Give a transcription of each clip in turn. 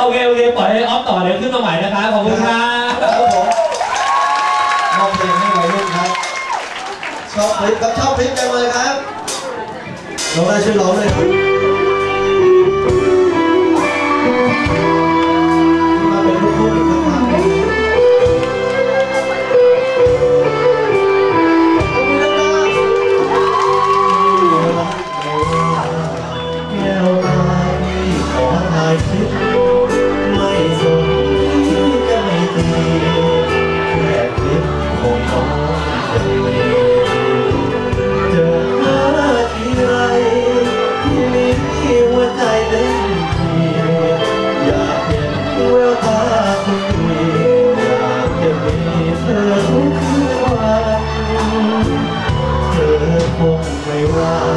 โอเคโอเคปล่อยให้ออฟต่อเดี๋ยวขึ้นมาใหม่นะคะขอบคุณครับครับผมมอบเพลงให้วัยรุ่นครับชอบคลิปครับชอบคลิปจังเลยครับร้องได้ช่วยร้องเลยครับมาเป็นลูกคู่อีกครับ คงไม่ว่า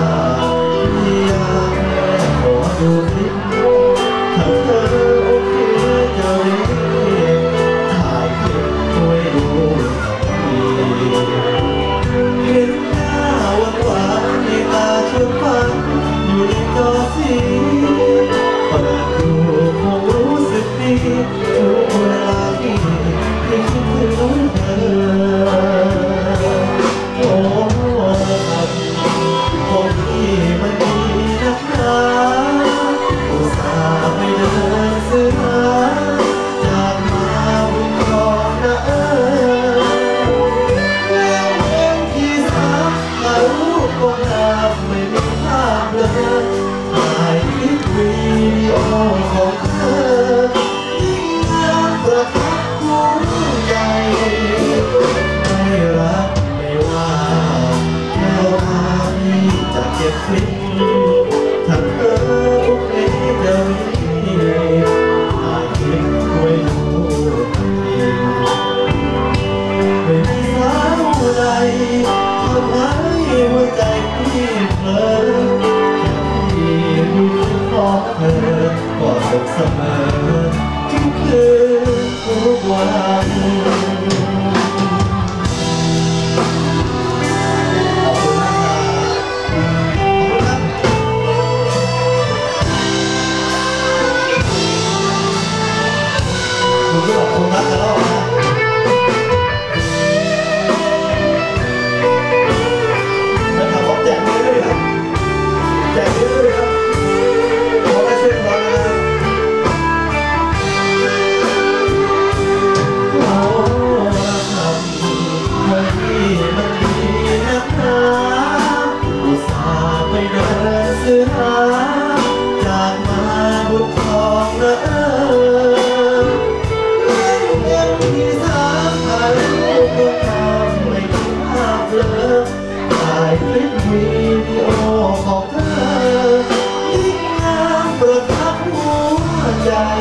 คุณก็บอ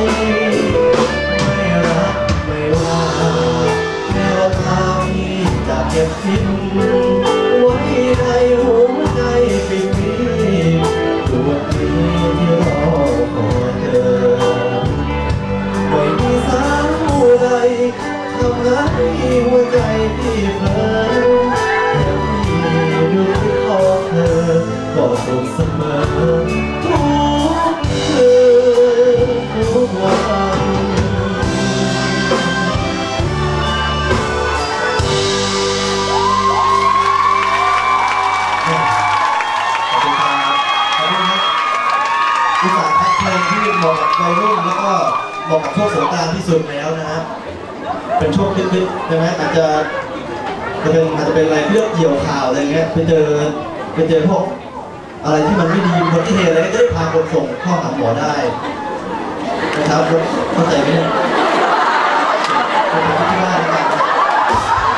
ไม่รักไม่ว่าแนวทางที่จะเก็บทิ้งไว้ในหัวใจปิดมิดดวงนี้ที่รอคอยเธอไม่มีสาวใดทำให้หัวใจพี่เพลินแค่พี่ดูที่คอเธอก็สุขเสมอ ก็เหมาะกับช่วงสงกานต์ที่สุดแล้วนะฮะเป็นช่วงคลิปๆใช่ไหมอาจจะจะเป็นอาจจะเป็นอะไรเรื่องเกี่ยวข่าวอะไรเงี้ยไปเจอไปเจอพวกอะไรที่มันไม่ดีอุบัติเหตุอะไรก็จะได้พาคนส่งข้าหาหมอได้นะครับเข้าใจไหมเนี่ยเป็นคนที่ว่านะครับ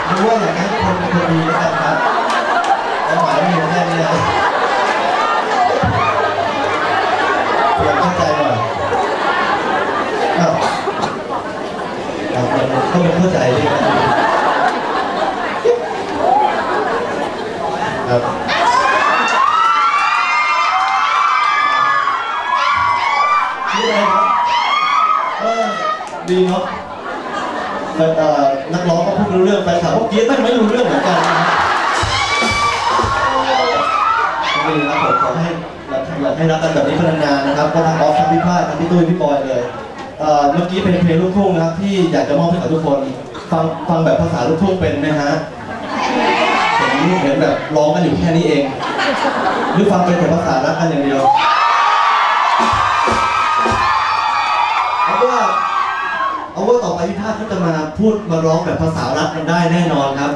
ดูว่าอย่างนั้นคนเป็นคนดี มันต้องเป็นเข้าใจดิครับนี่อะไรครับเออดีเนาะแฟนเอ่อนักร้องก็พูดรู้เรื่องแฟนคลับก็กรี๊ดไม่ไม่รู้เรื่องเหมือนกันนะนี่นะครับผมขอให้อยากให้รักกันแบบนี้เป็นนานๆนะครับก็ทั้งออฟทั้งพี่พาดทั้งพี่ตุ้ยพี่บอยเลย เอ่อเมื่อกี้เป็นเพลงลูกทุ่งนะครับที่อยากจะมอบให้กับทุกคน ฟังฟังแบบภาษาลูกทุ่งเป็นไหมฮะผมเห็นแบบร้องกันอยู่แค่นี้เอง หรือฟังเป็นแต่ภาษารักกันอย่างเดียวเอาว่าเอาว่าต่อไปพี่ภาคเขาจะมาพูดมาร้องแบบภาษารักกันได้แน่นอนครับ